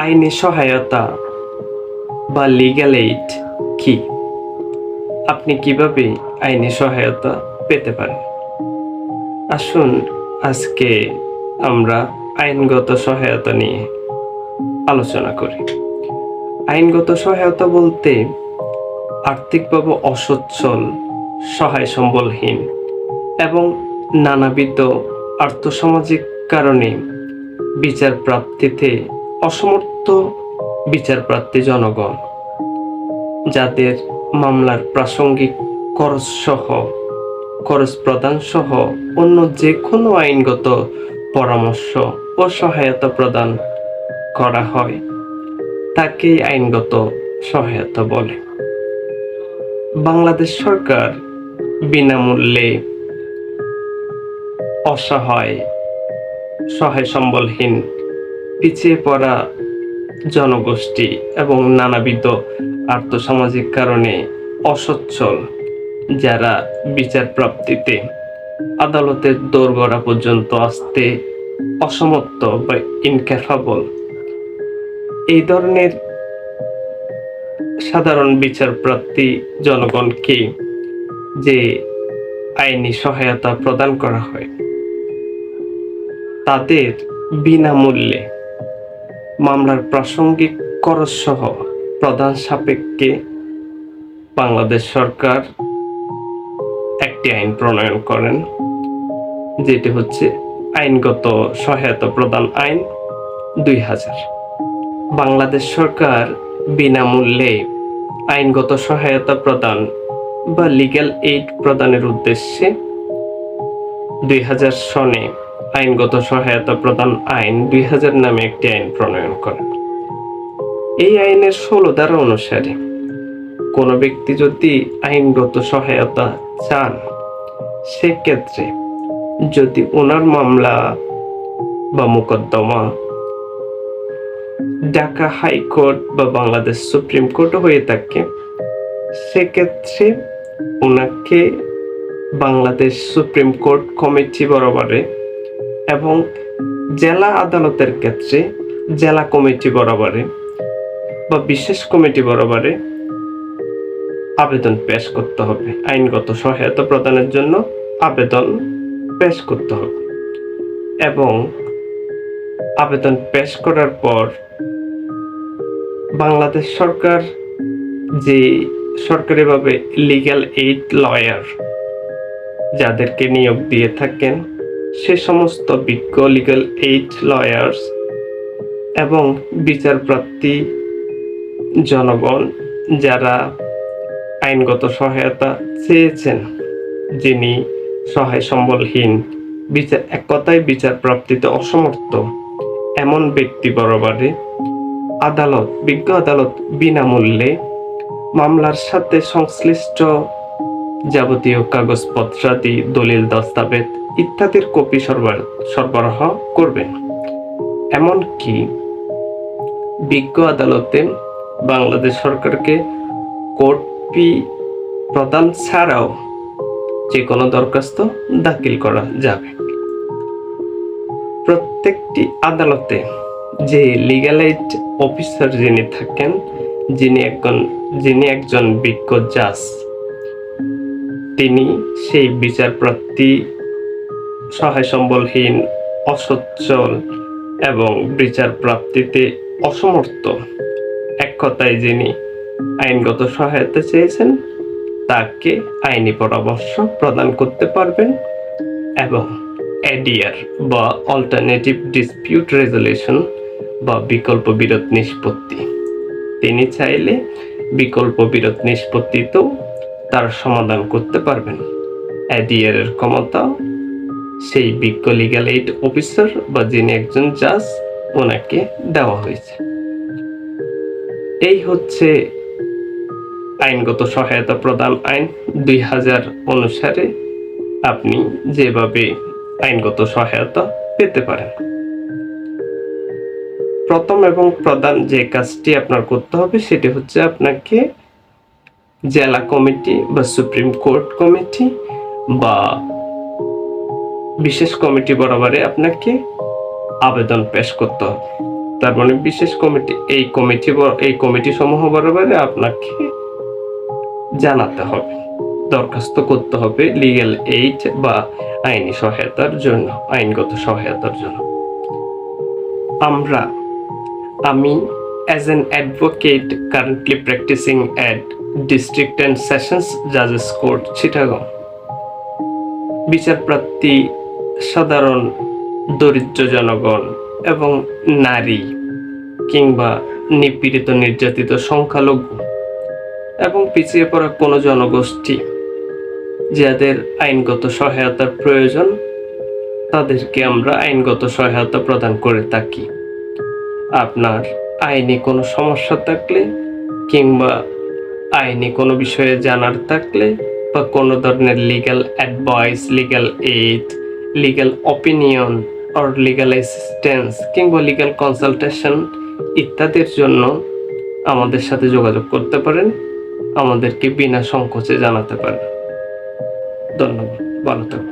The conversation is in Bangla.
আইনি সহায়তা বা লিগ্যাল এইড কি? আপনি কীভাবে আইনি সহায়তা পেতে পারেন? আসুন আজকে আমরা আইনগত সহায়তা নিয়ে আলোচনা করি। আইনগত সহায়তা বলতে আর্থিকভাবে অসচ্ছল সহায় সম্বলহীন এবং নানাবিধ আর্থসামাজিক কারণে বিচার প্রাপ্তিতে অসমর্থ বিচার প্রার্থী জনগণ, যাদের মামলার প্রাসঙ্গিক খরচ সহ খরচ প্রদান সহ অন্য যে কোনো আইনগত পরামর্শ ও সহায়তা প্রদান করা হয়, তাকেই আইনগত সহায়তা বলে। বাংলাদেশ সরকার বিনামূল্যে অসহায় সহায় সম্বলহীন পিছিয়ে পড়া জনগোষ্ঠী এবং নানাবিধ আর্থসামাজিক কারণে অসচ্ছল যারা বিচার প্রাপ্তিতে আদালতের দোরগড়া পর্যন্ত আসতে অসমর্থ বা ইনক্যাফাবল এই ধরনের সাধারণ বিচার প্রার্থী জনগণকে যে আইনি সহায়তা প্রদান করা হয়, তাদের বিনামূল্যে মামলার প্রাসঙ্গিক খরচ সহ প্রধান সাপেক্ষে বাংলাদেশ সরকার একটি আইন প্রণয়ন করেন, যেটি হচ্ছে আইনগত সহায়তা প্রদান আইন দুই হাজার। বাংলাদেশ সরকার বিনামূল্যে আইনগত সহায়তা প্রদান বা লিগ্যাল এইড প্রদানের উদ্দেশ্যে দুই হাজার সনে আইনগত সহায়তা প্রদান আইন দুই হাজার নামে একটি আইন প্রণয়ন করেন। এই আইনের ষোলো ধারা অনুসারে কোনো ব্যক্তি যদি আইনগত সহায়তা চান, সেক্ষেত্রে যদি ওনার মামলা বা মোকদ্দমা ঢাকা হাইকোর্ট বা বাংলাদেশ সুপ্রিম কোর্ট হয়ে থাকে, সেক্ষেত্রে ওনাকে বাংলাদেশ সুপ্রিম কোর্ট কমিটি বরাবরে এবং জেলা আদালতের ক্ষেত্রে জেলা কমিটি বরাবরে বা বিশেষ কমিটি বরাবরে আবেদন পেশ করতে হবে। আইনগত সহায়তা প্রদানের জন্য আবেদন পেশ করতে হবে এবং আবেদন পেশ করার পর বাংলাদেশ সরকার যে সরকারিভাবে লিগ্যাল এইড লয়ার যাদেরকে নিয়োগ দিয়ে থাকেন সে সমস্ত বিজ্ঞ লিগ্যাল এইড লয়ার্স এবং বিচার প্রার্থী জনগণ যারা আইনগত সহায়তা চেয়েছেন, যিনি সহায় সম্বলহীন বিচার, এক কথায় অসমর্থ এমন ব্যক্তি বরাবরে আদালত, বিজ্ঞ আদালত বিনামূল্যে মামলার সাথে সংশ্লিষ্ট যাবতীয় কাগজপত্রাদি, দলিল, দস্তাবেজ ইত্যাদির কপি সরবরাহ করবেন এমনকি বিজ্ঞ আদালতে বাংলাদেশ সরকারকে ফি প্রদান ছাড়াও যে কোনো দরখাস্ত দাখিল করা যাবে। প্রত্যেকটি আদালতে যে লিগ্যালাইট অফিসার যিনি থাকেন, যিনি একজন যিনি একজন বিজ্ঞ জাজ তিনি সেই বিচার প্রার্থী সহায় সম্বলহীন অসচ্ছল এবং বিচার প্রাপ্তিতে অসমর্থ। এক কথায় যিনি আইনগত সহায়তা চেয়েছেন, তাকে আইনি পরামর্শ প্রদান করতে পারবেন এবং এডিআর বা অল্টারনেটিভ ডিসপিউট রেজলিউশন বা বিকল্প বিরোধ নিষ্পত্তি। তিনি চাইলে বিকল্প বিরোধ নিষ্পত্তিতেও সমাধান করতে পারবেন। এর ক্ষমতা, সেই বিজ্ঞ লিগ্যাল এইড অফিসার বা যিনি একজন জাজ ওনাকে দেওয়া হয়েছে। এই হচ্ছে আইনগত সহায়তা প্রদান আইন দুই হাজার অনুসারে আপনি যেভাবে আইনগত সহায়তা পেতে পারেন। প্রথম এবং প্রধান যে কাজটি আপনার করতে হবে, সেটি হচ্ছে আপনাকে জেলা কমিটি বা সুপ্রিম কোর্ট কমিটি বা বিশেষ কমিটি বরাবরে আপনাকে আবেদন পেশ করতে হবে। তার মানে বিশেষ কমিটি, এই কমিটি এই কমিটি সমূহ বরাবরে আপনাকে জানাতে হবে। দরখাস্ত করতে হবে লিগ্যাল এইড বা আইনি সহায়তার জন্য, আইনগত সহায়তার জন্য। আমরা, আমি as an advocate currently practicing at district and sessions জাজেস court Chittagong বিচারপ্রার্থী সাধারণ, দরিদ্র জনগণ এবং নারী কিংবা নিপীড়িত নির্যাতিত সংখ্যালঘু এবং পিছিয়ে পড়া কোনো জনগোষ্ঠী যাদের আইনগত সহায়তার প্রয়োজন, তাদেরকে আমরা আইনগত সহায়তা প্রদান করে থাকি। আপনার আইনি কোনো সমস্যা থাকলে কিংবা আইনি কোনো বিষয়ে জানার থাকলে বা কোনো ধরনের legal advice legal aid legal opinion or legal assistance কিংবা লিগ্যাল কনসালটেশন ইত্যাদির জন্য আমাদের সাথে যোগাযোগ করতে পারেন। আমাদেরকে বিনা সংকোচে জানাতে পারেন। ধন্যবাদ। ভালো থাকবেন